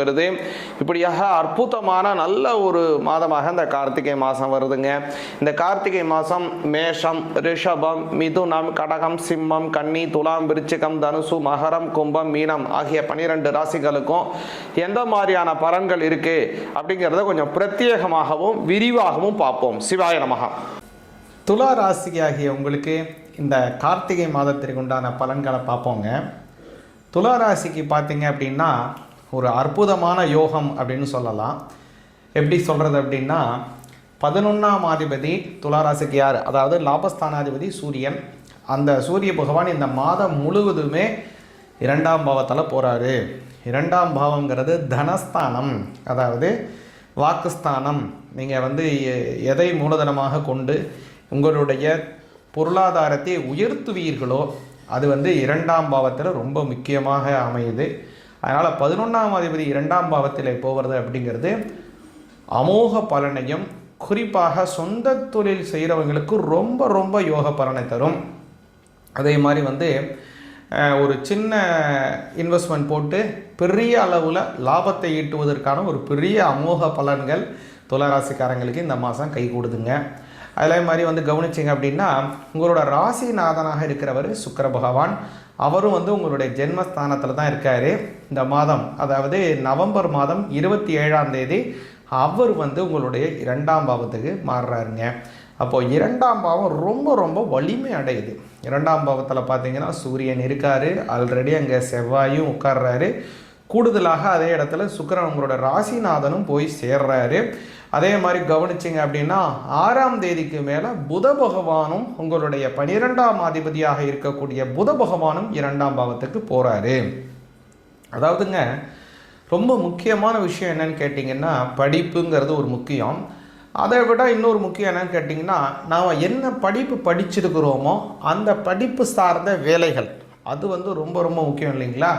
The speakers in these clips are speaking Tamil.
வருது. இப்படியாக அற்புதமான நல்ல ஒரு மாதமாக இந்த கார்த்திகை மாதம் வருதுங்க. இந்த கார்த்திகை மாதம் மேஷம் ரிஷபம் மிதுனம் கடகம் சிம்மம் கன்னி துலாம் விருச்சிகம் தனுசு மகரம் கும்பம் மீனம் ஆகிய பனிரெண்டு ராசிகளுக்கும் எந்த மாதிரியான பலன்கள் இருக்கு அப்படிங்கிறத கொஞ்சம் பிரத்யேகமாகவும் விரிவாகவும் பார்ப்போம். சிவாய நமகா துலா ராசியாகிய உங்களுக்கு இந்த கார்த்திகை மாதத்திற்கு உண்டான பலன்களை பார்ப்போங்க. துலா ராசிக்கு பார்த்தீங்க அப்படின்னா ஒரு அற்புதமான யோகம் அப்படின்னு சொல்லலாம். எப்படி சொல்கிறது அப்படின்னா பதினொன்றாம் அதிபதி துளாராசிக்கு யார்? அதாவது லாபஸ்தானாதிபதி சூரியன். அந்த சூரிய பகவான் இந்த மாதம் முழுவதுமே இரண்டாம் பாவத்தில் போகிறாரு இரண்டாம் பாவங்கிறது தனஸ்தானம். அதாவது வாக்குஸ்தானம். நீங்கள் வந்து எ- எதை மூலதனமாக கொண்டு உங்களுடைய பொருளாதாரத்தை உயர்த்துவீர்களோ அது வந்து இரண்டாம் பாவத்தில் ரொம்ப முக்கியமாக அமையுது. அதனால் பதினொன்றாம் அதிபதி இரண்டாம் பாவத்தில் போகிறது அப்படிங்கிறது அமோக பலனையும் குறிப்பாக சொந்த தொழில் செய்கிறவங்களுக்கு ரொம்ப ரொம்ப யோக பலனை தரும். அதே மாதிரி வந்து ஒரு சின்ன இன்வெஸ்ட்மெண்ட் போட்டு பெரிய அளவில் லாபத்தை ஈட்டுவதற்கான ஒரு பெரிய அமோக பலன்கள் துளாராசிக்காரங்களுக்கு இந்த மாதம் கை கொடுதுங்க அதே மாதிரி வந்து கவனிச்சிங்க அப்படின்னா உங்களோட ராசிநாதனாக இருக்கிறவர் சுக்கர பகவான். அவரும் வந்து உங்களுடைய ஜென்மஸ்தானத்தில் தான் இருக்கார். இந்த மாதம் அதாவது நவம்பர் மாதம் இருபத்தி ஏழாம் தேதி அவர் வந்து உங்களுடைய இரண்டாம் பாவத்துக்கு மாறுறாருங்க. அப்போது இரண்டாம் பாவம் ரொம்ப ரொம்ப வலிமை அடையுது. இரண்டாம் பாவத்தில் பார்த்தீங்கன்னா சூரியன் இருக்கார். ஆல்ரெடி அங்கே செவ்வாயும் உட்கார்றாரு. கூடுதலாக அதே இடத்துல சுக்கிரன் உங்களோட ராசிநாதனும் போய் சேர்றாரு. அதே மாதிரி கவனிச்சிங்க அப்படின்னா ஆறாம் தேதிக்கு மேலே புத பகவானும் உங்களுடைய பனிரெண்டாம் அதிபதியாக இருக்கக்கூடிய புத பகவானும் இரண்டாம் பாவத்துக்கு போகிறாரு அதாவதுங்க ரொம்ப முக்கியமான விஷயம் என்னன்னு கேட்டிங்கன்னா படிப்புங்கிறது ஒரு முக்கியம். அதை விட இன்னொரு முக்கியம் என்னன்னு கேட்டிங்கன்னா நாம் என்ன படிப்பு படிச்சிருக்கிறோமோ அந்த படிப்பு சார்ந்த வேலைகள். அது வந்து ரொம்ப ரொம்ப முக்கியம் இல்லைங்களா?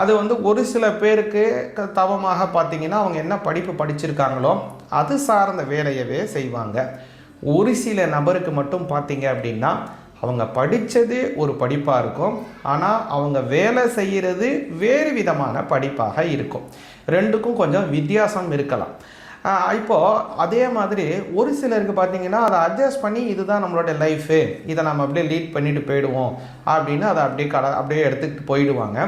அது வந்து ஒரு சில பேருக்கு தவமாக பார்த்திங்கன்னா அவங்க என்ன படிப்பு படிச்சிருக்காங்களோ அது சார்ந்த வேலையவே செய்வாங்க. ஒரு சில நபருக்கு மட்டும் பார்த்திங்க அப்படின்னா அவங்க படித்தது ஒரு படிப்பாக இருக்கும். ஆனால் அவங்க வேலை செய்கிறது வேறு விதமான படிப்பாக இருக்கும். ரெண்டுக்கும் கொஞ்சம் வித்தியாசம் இருக்கலாம். இப்போது அதே மாதிரி ஒரு சிலருக்கு பார்த்தீங்கன்னா அதை அட்ஜஸ்ட் பண்ணி இதுதான் நம்மளோட லைஃபு இதை நம்ம அப்படியே லீட் பண்ணிட்டு போயிடுவோம். அப்படின்னு அதை அப்படியே கட அப்படியே எடுத்துக்கிட்டு போயிடுவாங்க.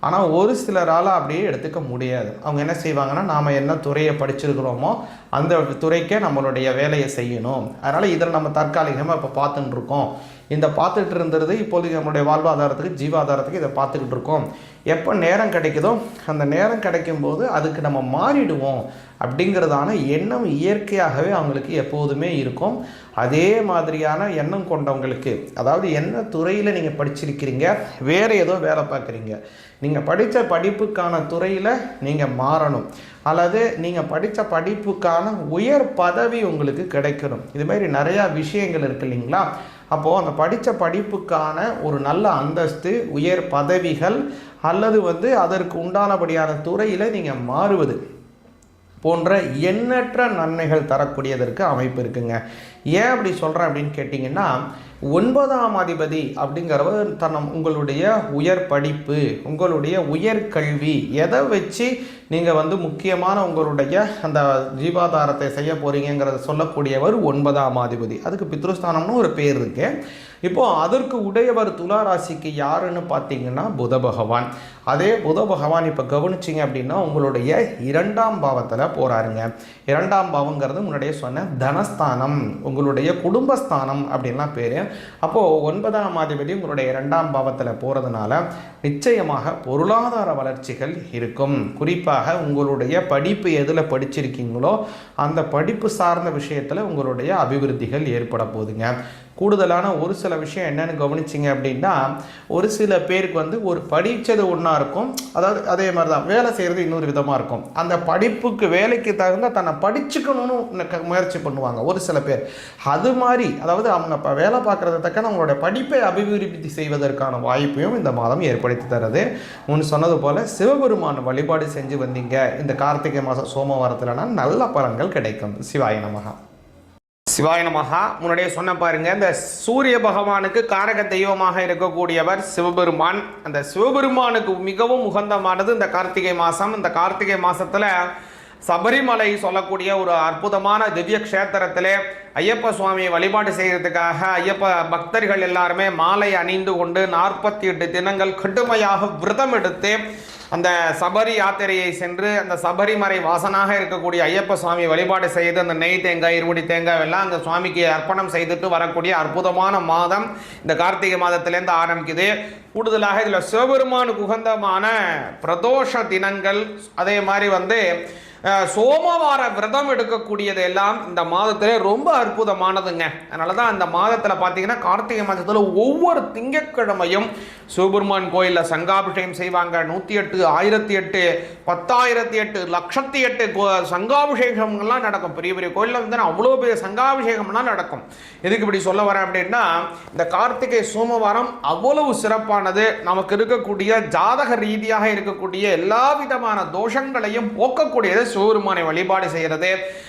ஆனால் ஒரு சிலரால் அப்படியே எடுத்துக்க முடியாது. அவங்க என்ன செய்வாங்கன்னா நாம் என்ன துறையை படிச்சிருக்கிறோமோ அந்த துறைக்கே நம்மளுடைய வேலையை செய்யணும். அதனால் இதில் நம்ம தற்காலிகமாக இப்போ பார்த்துட்டு இருக்கோம் இந்த பார்த்துட்டு இருந்தது இப்போதைக்கு நம்மளுடைய வாழ்வாதாரத்துக்கு ஜீவாதாரத்துக்கு இதை பார்த்துக்கிட்டு இருக்கோம் எப்போ நேரம் கிடைக்குதோ அந்த நேரம் கிடைக்கும்போது அதுக்கு நம்ம மாறிடுவோம் அப்படிங்கிறதான எண்ணம் இயற்கையாகவே அவங்களுக்கு எப்போதுமே இருக்கும். அதே மாதிரியான எண்ணம் கொண்டவங்களுக்கு அதாவது என்ன துறையில் நீங்கள் படிச்சிருக்கிறீங்க வேறு ஏதோ வேலை பார்க்குறீங்க. நீங்கள் படித்த படிப்புக்கான துறையில் நீங்கள் மாறணும். அல்லது நீங்கள் படித்த படிப்புக்கான உயர் பதவி உங்களுக்கு கிடைக்கணும். இது மாதிரி நிறையா விஷயங்கள் இருக்கு இல்லைங்களா? அப்போது அந்த படித்த படிப்புக்கான ஒரு நல்ல அந்தஸ்து உயர் பதவிகள் அல்லது வந்து அதற்கு உண்டானபடியான துறையில் நீங்கள் மாறுவது போன்ற எண்ணற்ற நன்மைகள் தரக்கூடியதற்கு அமைப்பு இருக்குங்க. ஏன் அப்படி சொல்கிறேன் அப்படின்னு கேட்டிங்கன்னா ஒன்பதாம் அதிபதி அப்படிங்கிறவர் தன்னம் உங்களுடைய உயர் படிப்பு உங்களுடைய உயர் கல்வி எதை வச்சு நீங்கள் வந்து முக்கியமான உங்களுடைய அந்த ஜீவாதாரத்தை செய்ய போகிறீங்கிறத சொல்லக்கூடியவர் ஒன்பதாம் அதிபதி. அதுக்கு பித்ருஸ்தானம்னு ஒரு பேர் இருக்கு. இப்போது அதற்கு உடையவர் துலா ராசிக்கு யாருன்னு பார்த்தீங்கன்னா புத பகவான். அதே புத பகவான் இப்போ கவனிச்சிங்க அப்படின்னா உங்களுடைய இரண்டாம் பாவத்தில் போகிறாருங்க இரண்டாம் பாவங்கிறது முன்னாடியே சொன்ன தனஸ்தானம் உங்களுடைய குடும்பஸ்தானம் அப்படின்லாம் பேர். அப்போது ஒன்பதாம் அதிபதி உங்களுடைய இரண்டாம் பாவத்தில் போகிறதுனால நிச்சயமாக பொருளாதார வளர்ச்சிகள் இருக்கும். குறிப்பாக உங்களுடைய படிப்பு எதில் படிச்சிருக்கீங்களோ அந்த படிப்பு சார்ந்த விஷயத்தில் உங்களுடைய அபிவிருத்திகள் ஏற்பட போகுதுங்க. கூடுதலான ஒரு சில விஷயம் என்னென்னு கவனிச்சிங்க அப்படின்னா ஒரு சில பேருக்கு வந்து ஒரு படித்தது ஒன்றா இருக்கும் அதாவது அதே மாதிரி தான் வேலை செய்கிறது இன்னொரு விதமாக இருக்கும். அந்த படிப்புக்கு வேலைக்கு தகுந்த தன்னை படிச்சுக்கணும்னு முயற்சி பண்ணுவாங்க ஒரு சில பேர். அது மாதிரி அதாவது அவங்க இப்போ வேலை பார்க்குறத தக்கன அவங்களோட படிப்பை அபிவிருத்தி செய்வதற்கான வாய்ப்பையும் இந்த மாதம் ஏற்படுத்தி தருது. முன் சொன்னது போல் சிவபெருமான வழிபாடு செஞ்சு வந்து இருந்தீங்க இந்த கார்த்திகை மாதம் சோமவாரத்தில்னா நல்ல பலன்கள் கிடைக்கும். சிவாய நமகா சிவாய நமகா முன்னாடியே சொன்ன பாருங்க இந்த சூரிய பகவானுக்கு காரக தெய்வமாக இருக்கக்கூடியவர் சிவபெருமான். அந்த சிவபெருமானுக்கு மிகவும் உகந்தமானது இந்த கார்த்திகை மாதம். இந்த கார்த்திகை மாதத்தில் சபரிமலை சொல்லக்கூடிய ஒரு அற்புதமான திவ்ய க்ஷேத்திரத்திலே ஐயப்ப சுவாமியை வழிபாடு செய்கிறதுக்காக ஐயப்ப பக்தர்கள் எல்லாருமே மாலை அணிந்து கொண்டு நாற்பத்தி எட்டு தினங்கள் கடுமையாக விரதம் எடுத்து அந்த சபரி யாத்திரையை சென்று அந்த சபரிமலை வாசனாக இருக்கக்கூடிய ஐயப்ப சுவாமி வழிபாடு செய்து அந்த நெய் தேங்காய் இருமுடி தேங்காய் எல்லாம் அந்த சுவாமிக்கு அர்ப்பணம் செய்துட்டு வரக்கூடிய அற்புதமான மாதம் இந்த கார்த்திகை மாதத்திலேருந்து ஆரம்பிக்குது. கூடுதலாக இதில் சிவபெருமானுக்கு உகந்தமான பிரதோஷ தினங்கள் அதே மாதிரி வந்து சோமவார விரதம் எடுக்கக்கூடியது எல்லாம் இந்த மாதத்திலே ரொம்ப அற்புதமானதுங்க. அதனால தான் அந்த மாதத்தில் பார்த்தீங்கன்னா கார்த்திகை மாதத்தில் ஒவ்வொரு திங்கட்கிழமையும் சிவபெருமான் கோயிலில் சங்காபிஷேகம் செய்வாங்க. நூற்றி எட்டு ஆயிரத்தி எட்டு பத்தாயிரத்தி எட்டு லட்சத்தி எட்டு கோ- சங்காபிஷேகம்லாம் நடக்கும். பெரிய பெரிய கோயிலில் வந்து அவ்வளோ பெரிய சங்காபிஷேகம்லாம் நடக்கும். எதுக்கு இப்படி சொல்ல வரேன் அப்படின்னா இந்த கார்த்திகை சோமவாரம் அவ்வளவு சிறப்பானது. நமக்கு இருக்கக்கூடிய ஜாதக ரீதியாக இருக்கக்கூடிய எல்லா விதமான தோஷங்களையும் போக்கக்கூடியது சிவபெருமானை வழிபாடு செய்கிறது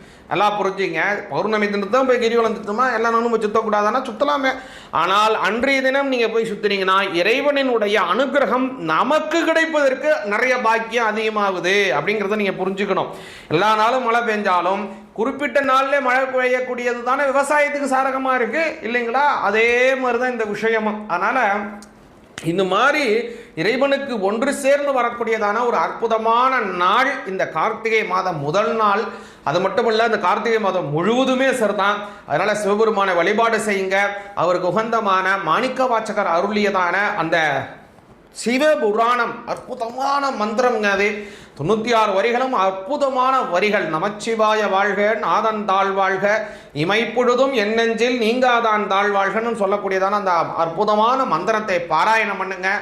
நல்லா புரிஞ்சுங்க. பௌர்ணமி தினத்து தான் போய் கிரிவலம் சுத்தமா எல்லா நாளும் போய் சுத்தக்கூடாதுன்னா சுத்தலாமே. ஆனால் அன்றைய தினம் நீங்கள் போய் சுத்துனீங்கன்னா இறைவனினுடைய அனுகிரகம் நமக்கு கிடைப்பதற்கு நிறைய பாக்கியம் அதிகமாகுது அப்படிங்கிறத நீங்கள் புரிஞ்சுக்கணும். எல்லா நாளும் மழை பெஞ்சாலும் குறிப்பிட்ட நாளில் மழை பெய்யக்கூடியது தானே விவசாயத்துக்கு சாரகமாக இருக்குது இல்லைங்களா? அதே மாதிரி தான் இந்த விஷயமும். அதனால் இந்த மாதிரி இறைவனுக்கு ஒன்று சேர்ந்து வரக்கூடியதான ஒரு அற்புதமான நாள் இந்த கார்த்திகை மாதம் முதல் நாள். அது மட்டும் இல்லை இந்த கார்த்திகை மாதம் முழுவதுமே சரிதான் அதனால் சிவபெருமானை வழிபாடு செய்யுங்க. அவருக்கு உகந்தமான மாணிக்க வாச்சகர் அருளியதான அந்த சிவபுராணம் அற்புதமான மந்திரம்ங்க அது. தொண்ணூற்றி ஆறு வரிகளும் அற்புதமான வரிகள். நமச்சிவாய வாழ்க நாதன் தாழ் வாழ்க. இமைப்பொழுதும் எண்ணெஞ்சில் நீங்காதான் தாழ்வாழ்கன்னு சொல்லக்கூடியதான அந்த அற்புதமான மந்திரத்தை பாராயணம் பண்ணுங்கள்